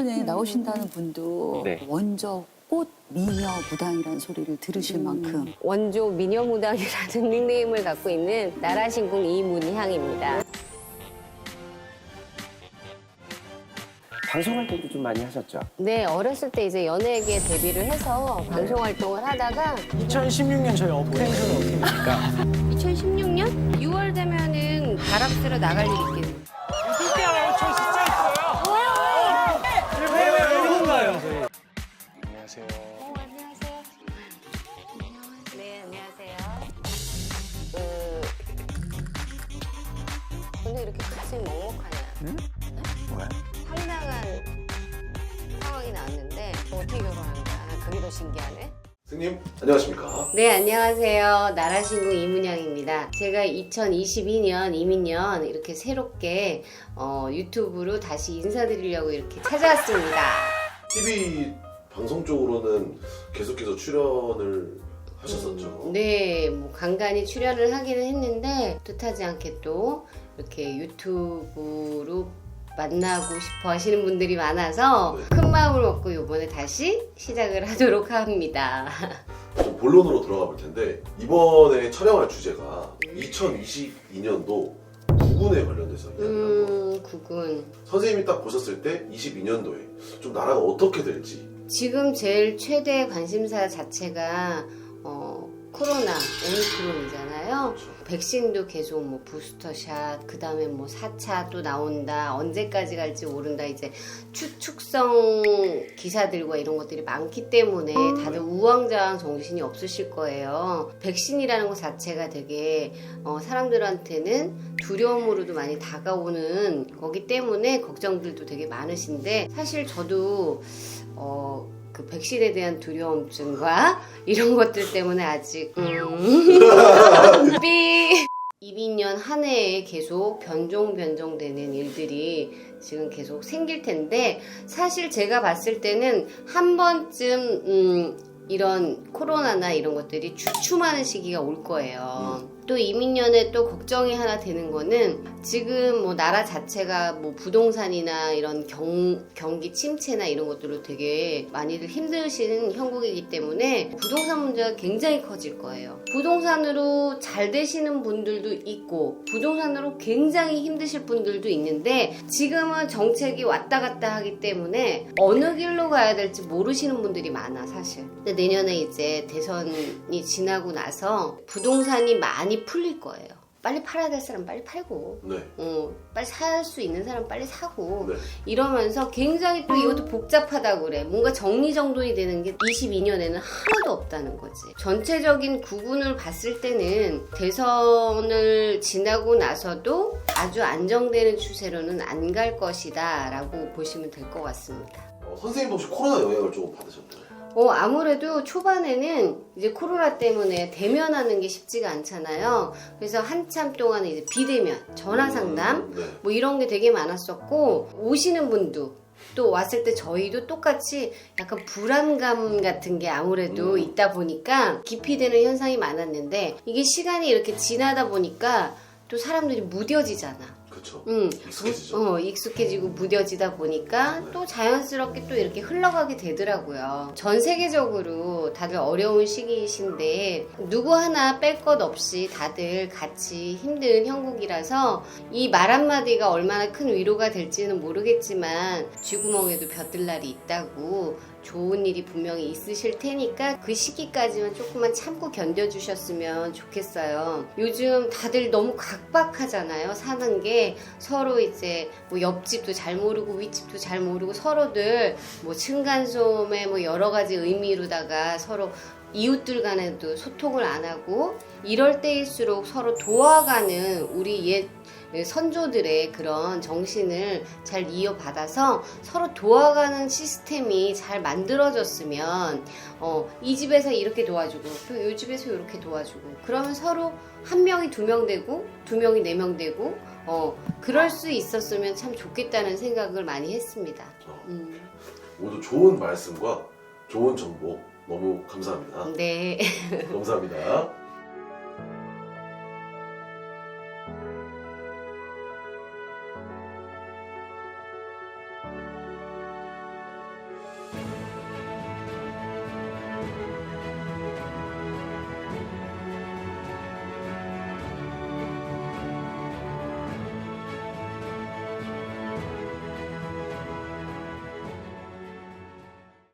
이번에 나오신다는 분도 네. 원조 꽃 미녀 무당이라는 소리를 들으실 만큼 원조 미녀무당이라는 닉네임을 갖고 있는 나라신궁 이문향입니다. 방송 활동도 좀 많이 하셨죠? 네, 어렸을 때 이제 연예계 데뷔를 해서 방송 활동을 하다가 2016년 저희 업텐션은 어떻게 됩니까? 2016년 6월 되면은 쓰러 나갈 일이 있겠 근데 이렇게 가슴이 먹먹하냐? 응? 뭐야? 황당한 상황이 나왔는데 어떻게 결혼한 거야? 난 그게 더 신기하네. 선생님 안녕하십니까? 네, 안녕하세요. 나라신궁 이문영입니다. 제가 2022년, 이민년 이렇게 새롭게 어, 유튜브로 다시 인사드리려고 이렇게 찾아왔습니다. TV 방송 쪽으로는 계속해서 출연을 하셨었죠. 네, 뭐 간간히 출연을 하기는 했는데 뜻하지 않게 또 이렇게 유튜브로 만나고 싶어 하시는 분들이 많아서 네. 큰 마음을 먹고 이번에 다시 시작을 하도록 합니다. 좀 본론으로 들어가 볼 텐데 이번에 촬영할 주제가 2022년도 구군에 관련돼서 이야기를 한번 음, 구군. 선생님이 딱 보셨을 때 22년도에 좀 나라가 어떻게 될지 지금 제일 최대 관심사 자체가 어, 코로나 오미크론이잖아요. 백신도 계속 뭐 부스터샷, 그 다음에 뭐 4차 또 나온다, 언제까지 갈지 모른다, 이제 추측성 기사들과 이런 것들이 많기 때문에 다들 우왕좌왕 정신이 없으실 거예요. 백신이라는 것 자체가 되게 어, 사람들한테는 두려움으로도 많이 다가오는 거기 때문에 걱정들도 되게 많으신데 사실 저도 어, 그 백신에 대한 두려움증과 이런 것들 때문에 아직 음. 삐 22년 한 해에 계속 변종 변종되는 일들이 지금 계속 생길 텐데 사실 제가 봤을 때는 한 번쯤 음, 이런 코로나나 이런 것들이 주춤하는 시기가 올 거예요. 또 이민년에 또 걱정이 하나 되는 거는 지금 뭐 나라 자체가 뭐 부동산이나 이런 경, 경기 침체나 이런 것들로 되게 많이들 힘드신 형국이기 때문에 부동산 문제가 굉장히 커질 거예요. 부동산으로 잘 되시는 분들도 있고 부동산으로 굉장히 힘드실 분들도 있는데 지금은 정책이 왔다 갔다 하기 때문에 어느 길로 가야 될지 모르시는 분들이 많아 사실. 근데 내년에 이제 대선이 지나고 나서 부동산이 많이 풀릴 거예요. 빨리 팔아야 될 사람 빨리 팔고 네. 어, 빨리 살 수 있는 사람 빨리 사고 네. 이러면서 굉장히 또 이것도 복잡하다고 그래. 뭔가 정리정돈이 되는 게 22년에는 하나도 없다는 거지. 전체적인 구분을 봤을 때는 대선을 지나고 나서도 아주 안정되는 추세로는 안 갈 것이다 라고 보시면 될 것 같습니다. 어, 선생님도 혹시 코로나 영향을 조금 받으셨나요? 어, 아무래도 초반에는 이제 코로나 때문에 대면하는 게 쉽지가 않잖아요. 그래서 한참 동안 이제 비대면, 전화 상담, 음, 네. 뭐 이런 게 되게 많았었고, 오시는 분도 또 왔을 때 저희도 똑같이 약간 불안감 같은 게 아무래도 음. 있다 보니까 기피되는 현상이 많았는데, 이게 시간이 이렇게 지나다 보니까 또 사람들이 무뎌지잖아. 그렇죠. 음, 익숙해지죠. 어, 익숙해지고 무뎌지다 보니까 또 자연스럽게 또 이렇게 흘러가게 되더라고요. 전 세계적으로 다들 어려운 시기이신데 누구 하나 뺄 것 없이 다들 같이 힘든 형국이라서 이 말 한마디가 얼마나 큰 위로가 될지는 모르겠지만 쥐구멍에도 벼뜰날이 있다고 좋은 일이 분명히 있으실 테니까 그 시기까지만 조금만 참고 견뎌주셨으면 좋겠어요. 요즘 다들 너무 각박하잖아요. 사는 게 서로 이제 뭐 옆집도 잘 모르고 윗집도 잘 모르고 서로들 뭐 층간소음의 뭐 여러 가지 의미로다가 서로 이웃들 간에도 소통을 안 하고 이럴 때일수록 서로 도와가는 우리 옛 선조들의 그런 정신을 잘 이어받아서 서로 도와가는 시스템이 잘 만들어졌으면 어, 이 집에서 이렇게 도와주고 또 이 집에서 이렇게 도와주고 그러면 서로 한 명이 두 명 되고 두 명이 네 명 되고 어, 그럴 수 있었으면 참 좋겠다는 생각을 많이 했습니다. 어, 음, 모두 좋은 말씀과 좋은 정보 너무 감사합니다. 네. 감사합니다.